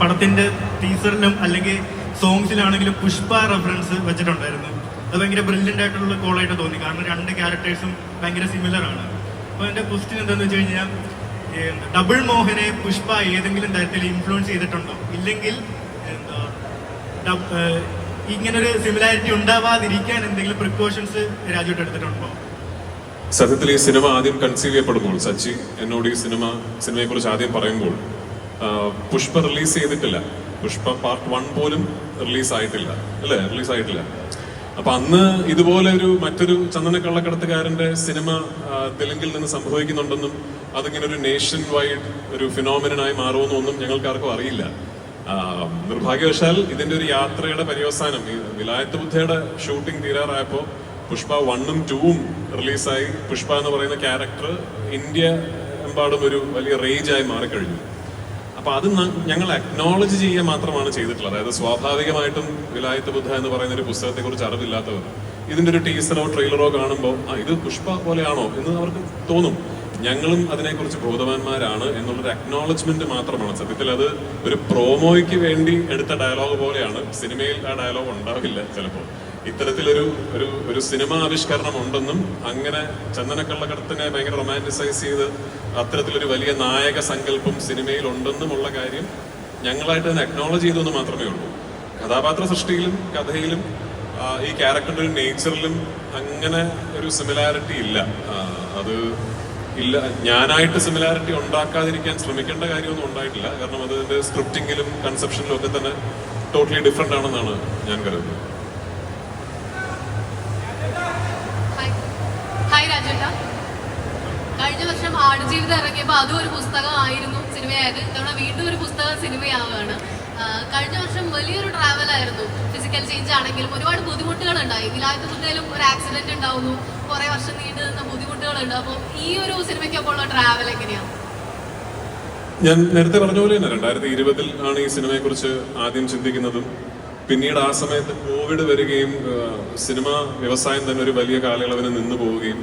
പടത്തിന്റെ ടീസറിനും അല്ലെങ്കിൽ സോങ്സിലാണെങ്കിലും പുഷ്പ റെഫറൻസ് വെച്ചിട്ടുണ്ടായിരുന്നു. അത് ഭയങ്കര ബ്രില്യന്റ് ആയിട്ടുള്ള കോളായിട്ട് തോന്നി. കാരണം രണ്ട് ക്യാരക്ടേഴ്സും ഭയങ്കര സിമിലർ ആണ്. അപ്പോൾ എന്റെ ക്വസ്റ്റ്യൻ എന്താണെന്ന് വെച്ച് കഴിഞ്ഞാൽ ഡബിൾ മോഹനെ പുഷ്പ ഏതെങ്കിലും തരത്തിൽ ഇൻഫ്ലുവൻസ് ചെയ്തിട്ടുണ്ടോ? ഇല്ലെങ്കിൽ എന്താ ഇങ്ങനൊരു സിമിലാരിറ്റി ഉണ്ടാവാതിരിക്കാൻ എന്തെങ്കിലും പ്രിക്കോഷൻസ് രാജുട്ട് എടുത്തിട്ടുണ്ടോ? സത്യത്തിൽ ഈ സിനിമ ആദ്യം കൺസീവ് ചെയ്യപ്പെടുമ്പോൾ സച്ചി എന്നോട് ഈ സിനിമ സിനിമയെക്കുറിച്ച് ആദ്യം പറയുമ്പോൾ പുഷ്പ റിലീസ് ചെയ്തിട്ടില്ല. പുഷ്പ പാർട്ട് വൺ പോലും റിലീസ് ആയിട്ടില്ല. അല്ലേ? റിലീസ് ആയിട്ടില്ല. അപ്പൊ അന്ന് ഇതുപോലെ ഒരു മറ്റൊരു ചന്ദന കള്ളക്കടത്തുകാരന്റെ സിനിമ തെലുങ്കിൽ നിന്ന് സംഭവിക്കുന്നുണ്ടെന്നും അതിങ്ങനെ ഒരു നേഷൻ വൈഡ് ഒരു ഫിനോമിനായി മാറുമെന്നൊന്നും ഞങ്ങൾക്കാർക്കും അറിയില്ല. നിർഭാഗ്യവശാൽ ഇതിന്റെ ഒരു യാത്രയുടെ പര്യവസാനം ഈ വിലായത്ത് ബുദ്ധയുടെ ഷൂട്ടിംഗ് തീരാറായപ്പോ പുഷ്പ വണ്ണും ടൂവും റിലീസായി. പുഷ്പ എന്ന് പറയുന്ന ക്യാരക്ടർ ഇന്ത്യ എമ്പാടും ഒരു വലിയ റേജായി മാറിക്കഴിഞ്ഞു. അപ്പൊ അത് ഞങ്ങൾ അക്നോളജ് ചെയ്യുക മാത്രമാണ് ചെയ്തിട്ടുള്ളത്. അതായത് സ്വാഭാവികമായിട്ടും വിലായത്ത് ബുദ്ധ എന്ന് പറയുന്ന ഒരു പുസ്തകത്തെ കുറിച്ച് അറിവില്ലാത്തവർ ഇതിന്റെ ഒരു ടീസറോ ട്രെയിലറോ കാണുമ്പോൾ ആ ഇത് പുഷ്പ പോലെയാണോ? എന്ന് അവർക്ക് തോന്നും. ഞങ്ങളും അതിനെക്കുറിച്ച് ബോധവാന്മാരാണ് എന്നുള്ളൊരു അക്നോളജ്മെന്റ് മാത്രമാണ്. സത്യത്തിൽ അത് ഒരു പ്രോമോയ്ക്ക് വേണ്ടി എടുത്ത ഡയലോഗ് പോലെയാണ്. സിനിമയിൽ ആ ഡയലോഗ് ഉണ്ടാവില്ല ചിലപ്പോൾ. ഇത്തരത്തിലൊരു ഒരു ഒരു സിനിമ ആവിഷ്കരണം ഉണ്ടെന്നും അങ്ങനെ ചന്ദനക്കള്ളക്കടത്തിനെ ഭയങ്കര റൊമാന്റിസൈസ് ചെയ്ത് അത്തരത്തിലൊരു വലിയ നായക സങ്കല്പം സിനിമയിൽ ഉണ്ടെന്നുമുള്ള കാര്യം ഞങ്ങളായിട്ട് തന്നെ അക്നോളജ് ചെയ്തെന്ന് മാത്രമേ ഉള്ളൂ. കഥാപാത്ര സൃഷ്ടിയിലും കഥയിലും ഈ ക്യാരക്ടറിന്റെ ഒരു നേച്ചറിലും അങ്ങനെ ഒരു സിമിലാരിറ്റി ഇല്ല. അത് ഇല്ല. ഞാനായിട്ട് സിമിലാരിറ്റി ഉണ്ടാക്കാതിരിക്കാൻ ശ്രമിക്കേണ്ട കാര്യമൊന്നും ഉണ്ടായിട്ടില്ല. കാരണം അതിന്റെ സ്ക്രിപ്റ്റിങ്ങിലും കൺസെപ്ഷനിലും ഒക്കെ തന്നെ ടോട്ടലി ഡിഫറെന്റ് ആണെന്നാണ് ഞാൻ കരുതുന്നത്. കഴിഞ്ഞ വർഷം ആടുജീവിതം ഇറങ്ങിയപ്പോൾ അതും ഒരു പുസ്തകമായിരുന്നു സിനിമയായത്. ഇത്തവണ വീണ്ടും ഒരു പുസ്തകം സിനിമയാവുകയാണ്. കഴിഞ്ഞ വർഷം വലിയൊരു ട്രാവൽ ആയിരുന്നു. ഫിസിക്കൽ ചേഞ്ച് ആണെങ്കിലും ഒരുപാട് ബുദ്ധിമുട്ടുകൾ ഉണ്ടായി വിലായത്ത് ബുദ്ധയിലും ഒരു ആക്സിഡന്റ് ഉണ്ടാവുന്നു. കുറെ വർഷം നീണ്ടു നിന്ന ബുദ്ധിമുട്ടുകളുണ്ട്. അപ്പോൾ ഈ ഒരു സിനിമയ്ക്കൊപ്പമുള്ള ട്രാവൽ എങ്ങനെയാണ് ഞാൻ നേരത്തെ പറഞ്ഞ പോലെ തന്നെ രണ്ടായിരത്തി ഇരുപതിൽ ആണ് ഈ സിനിമയെക്കുറിച്ച് ആദ്യം ചിന്തിക്കുന്നതും. പിന്നീട് ആ സമയത്ത് കോവിഡ് വരികയും സിനിമ വ്യവസായം തന്നെ ഒരു വലിയ കാലയളവിന് നിന്നു പോവുകയും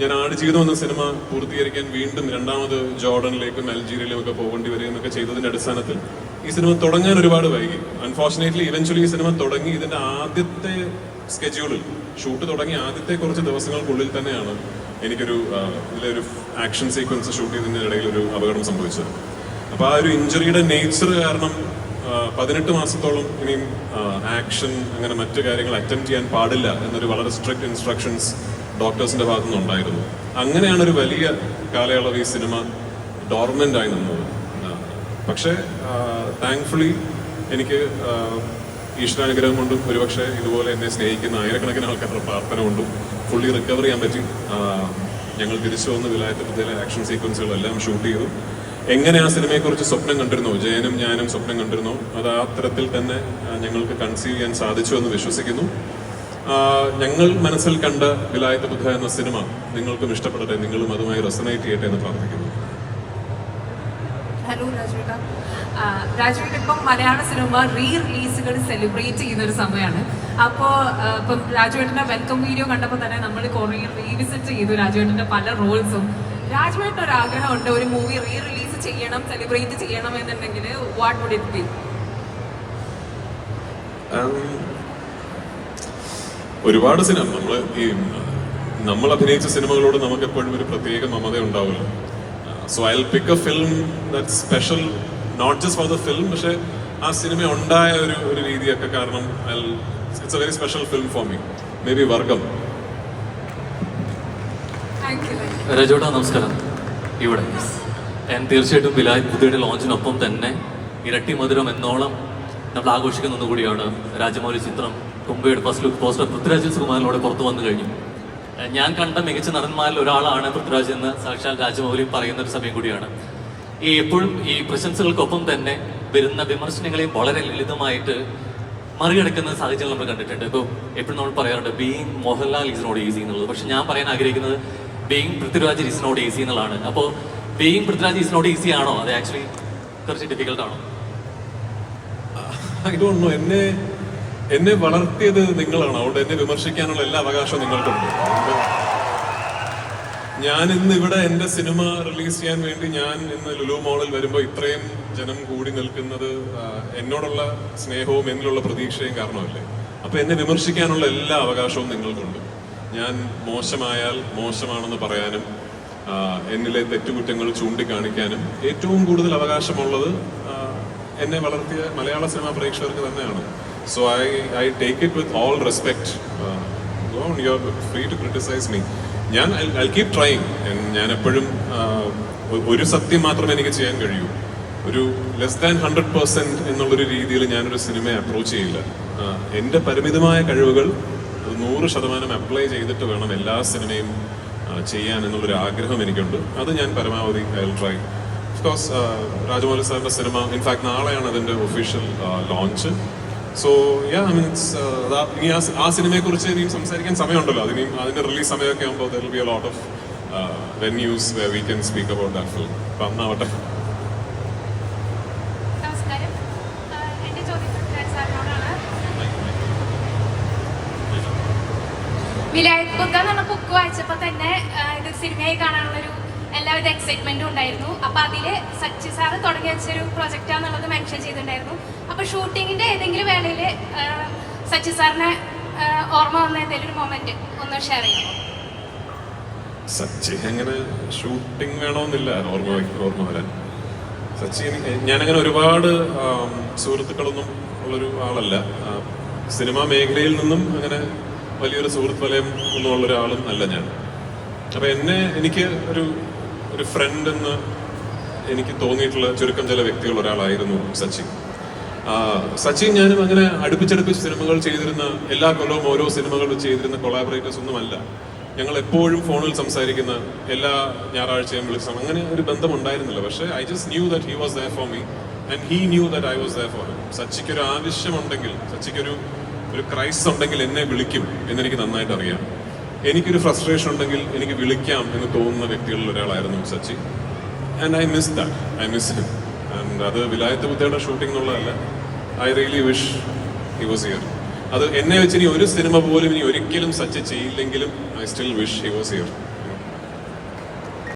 ഞാൻ ആട് ജീവിതം എന്ന സിനിമ പൂർത്തീകരിക്കാൻ വീണ്ടും രണ്ടാമത് ജോർഡനിലേക്കും അൽജീരിയയിലും ഒക്കെ പോകേണ്ടി വരികയും ഒക്കെ ചെയ്തതിന്റെ അടിസ്ഥാനത്തിൽ ഈ സിനിമ തുടങ്ങാൻ ഒരുപാട് വൈകി. അൺഫോർച്ചുനേറ്റ്ലി ഇവൻച്വലി ഈ സിനിമ തുടങ്ങി ഇതിന്റെ ആദ്യത്തെ സ്കെഡ്യൂളിൽ ഷൂട്ട് തുടങ്ങി ആദ്യത്തെ കുറച്ച് ദിവസങ്ങൾക്കുള്ളിൽ തന്നെയാണ് എനിക്കൊരു ഇതിലൊരു ആക്ഷൻ സീക്വൻസ് ഷൂട്ട് ചെയ്തതിന്റെ ഇടയിൽ ഒരു അപകടം സംഭവിച്ചത്. അപ്പൊ ആ ഒരു ഇഞ്ചുറിയുടെ നേച്ചർ കാരണം പതിനെട്ട് മാസത്തോളം ഇനിയും ആക്ഷൻ അങ്ങനെ മറ്റു കാര്യങ്ങൾ അറ്റംപ്റ്റ് ചെയ്യാൻ പാടില്ല എന്നൊരു വളരെ സ്ട്രിക്റ്റ് ഇൻസ്ട്രക്ഷൻസ് ഡോക്ടേഴ്സിന്റെ ഭാഗത്തു നിന്നുണ്ടായിരുന്നു അങ്ങനെയാണ് ഒരു വലിയ കാലയളവ് ഈ സിനിമ ഡോർമെന്റ് ആയി നിന്നത്. പക്ഷെ താങ്ക്ഫുള്ളി എനിക്ക് ഈശ്വരാനുഗ്രഹം കൊണ്ടും ഒരുപക്ഷെ ഇതുപോലെ എന്നെ സ്നേഹിക്കുന്ന ആയിരക്കണക്കിന് ആൾക്കാരുടെ പ്രാർത്ഥന കൊണ്ടും ഫുള്ളി റിക്കവർ ചെയ്യാൻ പറ്റി. ഞങ്ങൾ തിരിച്ചു വന്ന് വിലായത്തിലെ ആക്ഷൻ സീക്വൻസുകളെല്ലാം ഷൂട്ട് ചെയ്തു. എങ്ങനെ ആ സിനിമയെക്കുറിച്ച് സ്വപ്നം കണ്ടിരുന്നോ? ജയനും ഞാനും സ്വപ്നം കണ്ടിരുന്നോ? അത് ആ തരത്തിൽ തന്നെ ഞങ്ങൾക്ക് കൺസീവ് ചെയ്യാൻ സാധിച്ചു എന്ന് വിശ്വസിക്കുന്നു. ഞങ്ങൾ മനസ്സിൽ കണ്ട വിലായത്ത് ബുദ്ധ എന്ന സിനിമ നിങ്ങൾക്കും ഇഷ്ടപ്പെടട്ടെ നിങ്ങളും അതുമായി റെസനേറ്റ് ചെയ്യട്ടെ എന്ന് പ്രാർത്ഥിക്കുന്നു. ഹലോ രാജുവേട്ട. രാജുവേട്ട ഇപ്പം മലയാള സിനിമ റീ റിലീസുകൾ സെലിബ്രേറ്റ് ചെയ്യുന്ന ഒരു സമയമാണ് അപ്പോൾ ഇപ്പം രാജുവേട്ടന്റെ വെൽക്കം വീഡിയോ കണ്ടപ്പോൾ തന്നെ നമ്മൾ കുറേ റീവിസിറ്റ് ചെയ്തു. രാജുവേട്ടന്റെ പല റോൾസും രാജുവേട്ടൻ ഒരു ആഗ്രഹമുണ്ട് ഒരു മൂവി റീ റിലീസ് ചെയ്യണം സെലിബ്രേറ്റ് ചെയ്യണം എന്നുണ്ടെങ്കിൽ വാട്ട് വുഡ് ഇറ്റ് ബി ഒരുപാട് സിനിമ നമ്മൾ ഈ നമ്മൾ അഭിനയിച്ച സിനിമകളോട് നമുക്ക് എപ്പോഴും ഒരു പ്രത്യേക മമത ഉണ്ടാവുമല്ലോ. So I pick a film that special not just for the film പക്ഷെ ആ സിനിമ ഉണ്ടായ ഒരു ഒരു രീതിയൊക്കെ കാരണം I it's a very special film for me may be വർഗം രജോട്ട നമസ്കാരം. ഇവിടെ. ഞാൻ തീർച്ചയായിട്ടും വിലായത്ത് പുതിയുടെ ലോഞ്ചിനൊപ്പം തന്നെ ഇരട്ടി മധുരം എന്നോളം നമ്മൾ ആഘോഷിക്കുന്ന ഒന്നുകൂടിയാണ് രാജമൗലി ചിത്രം. കുംഭയുടെ ഫസ്റ്റ് ലുക്ക് പോസ്റ്റർ പൃഥ്വിരാജ് സുകുമാരനോട് പുറത്തു വന്നു കഴിഞ്ഞു. ഞാൻ കണ്ട മികച്ച നടന്മാരിൽ ഒരാളാണ് പൃഥ്വിരാജ് എന്ന് സാക്ഷാൽ രാജമൗലി പറയുന്ന ഒരു സമയം കൂടിയാണ്. ഈ എപ്പോഴും ഈ പ്രശംസകൾക്കൊപ്പം തന്നെ വരുന്ന വിമർശനങ്ങളെയും വളരെ ലളിതമായിട്ട് മറികടക്കുന്ന സാഹചര്യം നമ്മൾ കണ്ടിട്ടുണ്ട്. ഇപ്പോൾ എപ്പോഴും നമ്മൾ പറയാറുണ്ട് being Mohanlal is not easy എന്നുള്ളത്. പക്ഷെ ഞാൻ പറയാൻ ആഗ്രഹിക്കുന്നത് being Prithviraj is not easy എന്നുള്ളതാണ്. അപ്പോൾ being Prithviraj is not easy ആണോ? അത് ആക്ച്വലി കുറച്ച് ഡിഫിക്കൽട്ടാണോ എന്നെ എന്നെ വളർത്തിയത് നിങ്ങളാണ്. അതുകൊണ്ട് എന്നെ വിമർശിക്കാനുള്ള എല്ലാ അവകാശവും നിങ്ങൾക്കുണ്ട്. ഞാൻ ഇന്ന് ഇവിടെ എന്റെ സിനിമ റിലീസ് ചെയ്യാൻ വേണ്ടി ഞാൻ ഇന്ന് ലുലു മോളിൽ വരുമ്പോൾ ഇത്രയും ജനം കൂടി നിൽക്കുന്നത് എന്നോടുള്ള സ്നേഹവും എന്നിലുള്ള പ്രതീക്ഷയും കാരണമല്ലേ? അപ്പൊ എന്നെ വിമർശിക്കാനുള്ള എല്ലാ അവകാശവും നിങ്ങൾക്കുണ്ട്. ഞാൻ മോശമായാൽ മോശമാണെന്ന് പറയാനും എന്നിലെ തെറ്റുകുറ്റങ്ങൾ ചൂണ്ടിക്കാണിക്കാനും ഏറ്റവും കൂടുതൽ അവകാശമുള്ളത് എന്നെ വളർത്തിയ മലയാള സിനിമാ പ്രേക്ഷകർക്ക് തന്നെയാണ്. So I I take it with all respect go on, you are free to criticize me. ഞാൻ ഐ കീപ് ട്രൈങ് ഞാൻ എപ്പോഴും ഒരു സത്യം മാത്രമേ എനിക്ക് ചെയ്യാൻ കഴിയൂ. ഒരു ലെസ് ദാൻ ഹൺഡ്രഡ് പെർസെന്റ് എന്നുള്ളൊരു രീതിയിൽ ഞാനൊരു സിനിമയെ അപ്രോച്ച് ചെയ്യില്ല. എന്റെ പരിമിതമായ കഴിവുകൾ നൂറ് ശതമാനം അപ്ലൈ ചെയ്തിട്ട് വേണം എല്ലാ സിനിമയും ചെയ്യാൻ എന്നുള്ളൊരു ആഗ്രഹം എനിക്കുണ്ട്. അത് ഞാൻ പരമാവധി I will try of course Rajamouli സാറിന്റെ സിനിമ ഇൻഫാക്ട് നാളെയാണ് അതിന്റെ official launch so yeah I means ഇനി ആ സിനിമയെ കുറിച്ച് ഇനിയും സംസാരിക്കാൻ സമയമുണ്ടല്ലോ. അതിന് അതിന്റെ റിലീസ് സമയമൊക്കെ ആകുമ്പോൾ there be a lot of venues we can speak about that film അപ്പം അന്നാവട്ടെ. വിലായത് ബുക്ക് വായിച്ചപ്പോൾ തന്നെ ഇത് സിനിമയായി കാണാനുള്ളൊരു എല്ലാവിധ എക്സൈറ്റ്മെന്റും ഉണ്ടായിരുന്നു. അപ്പൊ അതിൽ സച്ചി സാറ് തുടങ്ങി വെച്ചൊരു പ്രൊജക്റ്റാന്നുള്ളത് മെൻഷൻ ചെയ്തിട്ടുണ്ടായിരുന്നു. അപ്പൊ ഷൂട്ടിങ്ങിന്റെ ഏതെങ്കിലും വേളയിൽ സച്ചി സാറിനെ ഓർമ്മ വന്ന ഏതെങ്കിലും ഒരു മൊമെന്റ് ഒന്ന് ഷെയർ ചെയ്യാമോ സച്ചി അങ്ങനെ ഷൂട്ടിംഗ് വേണമെന്നില്ല ഓർമ്മ ഓർമ്മ വരാൻ. സച്ചി ഞാനങ്ങനെ ഒരുപാട് സുഹൃത്തുക്കളൊന്നും ഉള്ളൊരു ആളല്ല. സിനിമാ മേഖലയിൽ നിന്നും അങ്ങനെ വലിയൊരു സുഹൃത്ത് വലയം ഒന്നും ഉള്ള ഒരാളും അല്ല ഞാൻ. അപ്പൊ എന്നെ എനിക്ക് ഒരു ഒരു ഫ്രണ്ട് എന്ന് എനിക്ക് തോന്നിയിട്ടുള്ള ചുരുക്കം ചില വ്യക്തികൾ ഒരാളായിരുന്നു സച്ചി ആ, സച്ചിൻ ഞാനും അങ്ങനെ അടുപ്പിച്ചടുപ്പിച്ച് സിനിമകൾ ചെയ്തിരുന്ന എല്ലാ കൊല്ലവും ഓരോ സിനിമകൾ ചെയ്തിരുന്ന കൊളാബറേറ്റേഴ്സ് ഒന്നുമല്ല. ഞങ്ങൾ എപ്പോഴും ഫോണിൽ സംസാരിക്കുന്ന എല്ലാ ഞായറാഴ്ചയും വിളിച്ചു അങ്ങനെ ഒരു ബന്ധം ഉണ്ടായിരുന്നില്ല പക്ഷേ I just knew that he was there for me and he knew that I was there for him സച്ചിക്ക് ഒരു ആവശ്യമുണ്ടെങ്കിൽ സച്ചിക്ക് ഒരു ഒരു ക്രൈസ് ഉണ്ടെങ്കിൽ എന്നെ വിളിക്കും എന്നെനിക്ക് നന്നായിട്ട് അറിയാം. എനിക്കൊരു ഫ്രസ്ട്രേഷൻ ഉണ്ടെങ്കിൽ എനിക്ക് വിളിക്കാം എന്ന് തോന്നുന്ന വ്യക്തികളിൽ ഒരാളായിരുന്നു Sachy and I miss that I miss him and അത് വിലായത്ത് ബുദ്ധയുടെ ഷൂട്ടിംഗ് എന്നുള്ളതല്ല. I really wish he was here അത് എന്നെ വെച്ച് ഇനി ഒരു സിനിമ പോലും ഇനി ഒരിക്കലും സച്ച് ചെയ്യില്ലെങ്കിലും I still wish he was here